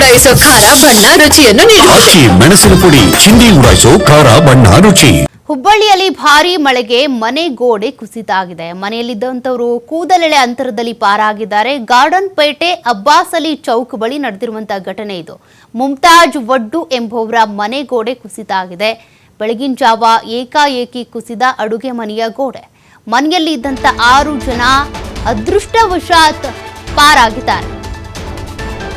ಉಡಾಯಿಸೋ ಖಾರ ಬಣ್ಣ ರುಚಿಯನ್ನು ನೀಡುತ್ತದೆ ಮೆಣಸಿನ ಪುಡಿ ಚಿಂದಿ ಉಡಾಯಿಸೋ ಖಾರ ಬಣ್ಣ ರುಚಿ. ಹುಬ್ಬಳ್ಳಿಯಲ್ಲಿ ಭಾರಿ ಮಳೆಗೆ ಮನೆ ಗೋಡೆ ಕುಸಿತ ಆಗಿದೆ ಮನೆಯಲ್ಲಿದ್ದಂಥವರು ಕೂದಲೆಳೆ ಅಂತರದಲ್ಲಿ ಪಾರಾಗಿದ್ದಾರೆ. ಗಾರ್ಡನ್ ಪೇಟೆ ಅಬ್ಬಾಸ್ ಅಲಿ ಚೌಕ್ ಬಳಿ ನಡೆದಿರುವಂತಹ ಘಟನೆ ಇದು. ಮುಮ್ತಾಜ್ ವಡ್ಡು ಎಂಬುವರ ಮನೆ ಗೋಡೆ ಕುಸಿತ ಆಗಿದೆ ಬೆಳಗಿನ ಜಾವ ಏಕಾಏಕಿ ಕುಸಿದ ಅಡುಗೆ ಮನೆಯ ಗೋಡೆ. ಮನೆಯಲ್ಲಿ ಇದ್ದಂಥ ಆರು ಜನ ಅದೃಷ್ಟವಶಾತ್ ಪಾರಾಗಿದ್ದಾರೆ.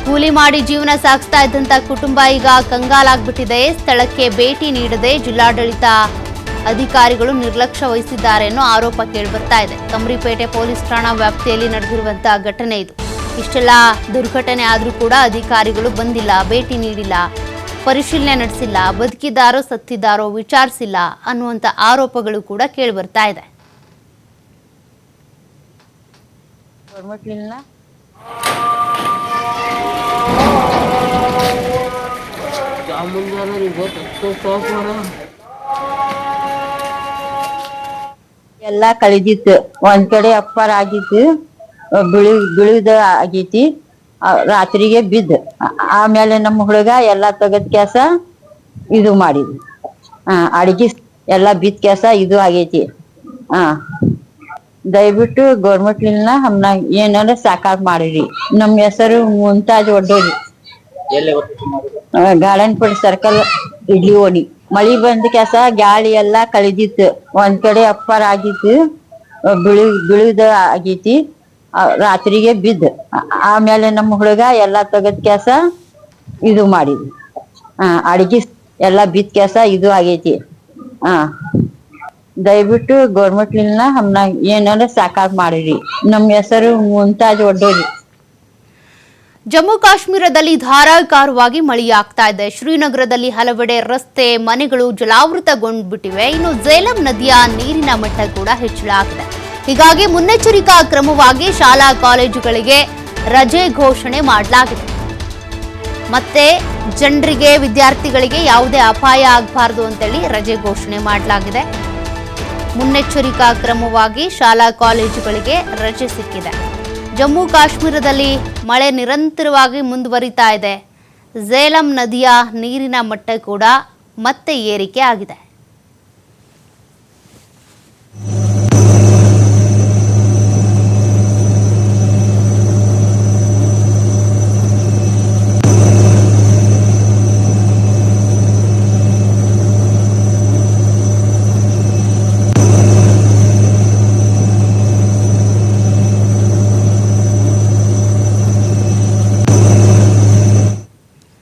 ಕೂಲಿ ಮಾಡಿ ಜೀವನ ಸಾಗಿಸ್ತಾ ಇದ್ದಂತ ಕುಟುಂಬ ಈಗ ಕಂಗಾಲಾಗ್ಬಿಟ್ಟಿದೆ. ಸ್ಥಳಕ್ಕೆ ಭೇಟಿ ನೀಡದೆ ಜಿಲ್ಲಾಡಳಿತ ಅಧಿಕಾರಿಗಳು ನಿರ್ಲಕ್ಷ್ಯ ವಹಿಸಿದ್ದಾರೆ ಅನ್ನೋ ಆರೋಪ ಕೇಳಿಬರ್ತಾ ಇದೆ. ಕಮರಿಪೇಟೆ ಪೊಲೀಸ್ ಠಾಣಾ ವ್ಯಾಪ್ತಿಯಲ್ಲಿ ನಡೆದಿರುವಂತಹ ಘಟನೆ ಇದು. ಇಷ್ಟೆಲ್ಲ ದುರ್ಘಟನೆ ಆದರೂ ಕೂಡ ಅಧಿಕಾರಿಗಳು ಬಂದಿಲ್ಲ, ಭೇಟಿ ನೀಡಿಲ್ಲ, ಪರಿಶೀಲನೆ ನಡೆಸಿಲ್ಲ ಬದುಕಿದ್ದಾರೋ ಸತ್ತಿದ್ದಾರೋ ವಿಚಾರಿಸಿಲ್ಲ ಅನ್ನುವಂಥ ಆರೋಪಗಳು ಕೂಡ ಕೇಳಿಬರ್ತಾ ಇದೆ. ಎಲ್ಲ ಕಳೆದಿತ್ತು. ಒಂದ್ ಕಡೆ ಅಪ್ಪಾರ ಆಗಿತ್ತು. ಬಿಳಿ, ಬಿಳಿದ ಆಗೈತಿ. ರಾತ್ರಿಗೆ ಬಿದ್ದ. ಆಮೇಲೆ ನಮ್ಮ ಹುಡುಗ ಎಲ್ಲಾ ತೆಗದ್ ಕೆಸ ಇದು ಮಾಡಿದ್ವಿ ಹಾ ಅಡಿಗೆ ಎಲ್ಲಾ ಬಿದ್ದ ಕೆಸ ಇದು ಆಗೈತಿ. ಹಾ ದಯವಿಟ್ಟು ಗೌರ್ಮೆಂಟ್ಲಿಂದ ನಮ್ನ ಏನಾರ ಸಾಕಾರ ಮಾಡಿರಿ. ನಮ್ಮ ಹೆಸರು ಮುಂತಾಜ್ ಒಡ್ಡೋರಿ ಗಾರ್ಡನ್ ಪುಡಿ ಸರ್ಕಲ್ ಇಡ್ಲಿ ಓಣಿ ಮಳಿ ಬಂದ ಕೆಸ ಗಾಳಿ ಎಲ್ಲಾ ಕಳೆದಿತ್ತು ಒಂದ್ ಕಡೆ ಅಪ್ಪಾರ ಆಗಿತ್ತು ಬಿಳಿ ಬಿಳಿದ ಆಗೈತಿ ರಾತ್ರಿಗೆ ಬಿದ್ದ. ಆಮೇಲೆ ನಮ್ಮ ಹುಡುಗ ಎಲ್ಲಾ ತೆಗದ್ ಕೆಸ ಇದು ಮಾಡಿದ್ವಿ ಹಾ ಅಡಿಗೆ ಎಲ್ಲಾ ಬಿದ್ದ ಕೆಸ ಇದು ಆಗೈತಿ. ಹಾ ದಯವಿಟ್ಟು ಗೌರ್ಮೆಂಟ್ಲಿಂದ ನಮ್ನ ಏನಾರ ಸಾಕಾರ ಮಾಡಿರಿ. ನಮ್ಮ ಹೆಸರು ಮುಂತಾಜ್ ಒಡ್ಡೋರಿ ಜಮ್ಮು ಕಾಶ್ಮೀರದಲ್ಲಿ ಧಾರಾಕಾರವಾಗಿ ಮಳೆಯಾಗ್ತಾ ಇದೆ. ಶ್ರೀನಗರದಲ್ಲಿ ಹಲವೆಡೆ ರಸ್ತೆ, ಮನೆಗಳು ಜಲಾವೃತಗೊಂಡ್ಬಿಟ್ಟಿವೆ. ಇನ್ನು ಜೇಲಂ ನದಿಯ ನೀರಿನ ಮಟ್ಟ ಕೂಡ ಹೆಚ್ಚಳ ಆಗಿದೆ. ಹೀಗಾಗಿ ಮುನ್ನೆಚ್ಚರಿಕಾ ಕ್ರಮವಾಗಿ ಶಾಲಾ ಕಾಲೇಜುಗಳಿಗೆ ರಜೆ ಘೋಷಣೆ ಮಾಡಲಾಗಿದೆ. ಮತ್ತೆ ಜನರಿಗೆ, ವಿದ್ಯಾರ್ಥಿಗಳಿಗೆ ಯಾವುದೇ ಅಪಾಯ ಆಗಬಾರ್ದು ಅಂತೇಳಿ ರಜೆ ಘೋಷಣೆ ಮಾಡಲಾಗಿದೆ. ಮುನ್ನೆಚ್ಚರಿಕಾ ಕ್ರಮವಾಗಿ ಶಾಲಾ ಕಾಲೇಜುಗಳಿಗೆ ರಜೆ ಸಿಕ್ಕಿದೆ. ಜಮ್ಮು ಕಾಶ್ಮೀರದಲ್ಲಿ ಮಳೆ ನಿರಂತರವಾಗಿ ಮುಂದುವರಿತಾ ಇದೆ. ಝೇಲಂ ನದಿಯ ನೀರಿನ ಮಟ್ಟ ಕೂಡ ಮತ್ತೆ ಏರಿಕೆ ಆಗಿದೆ.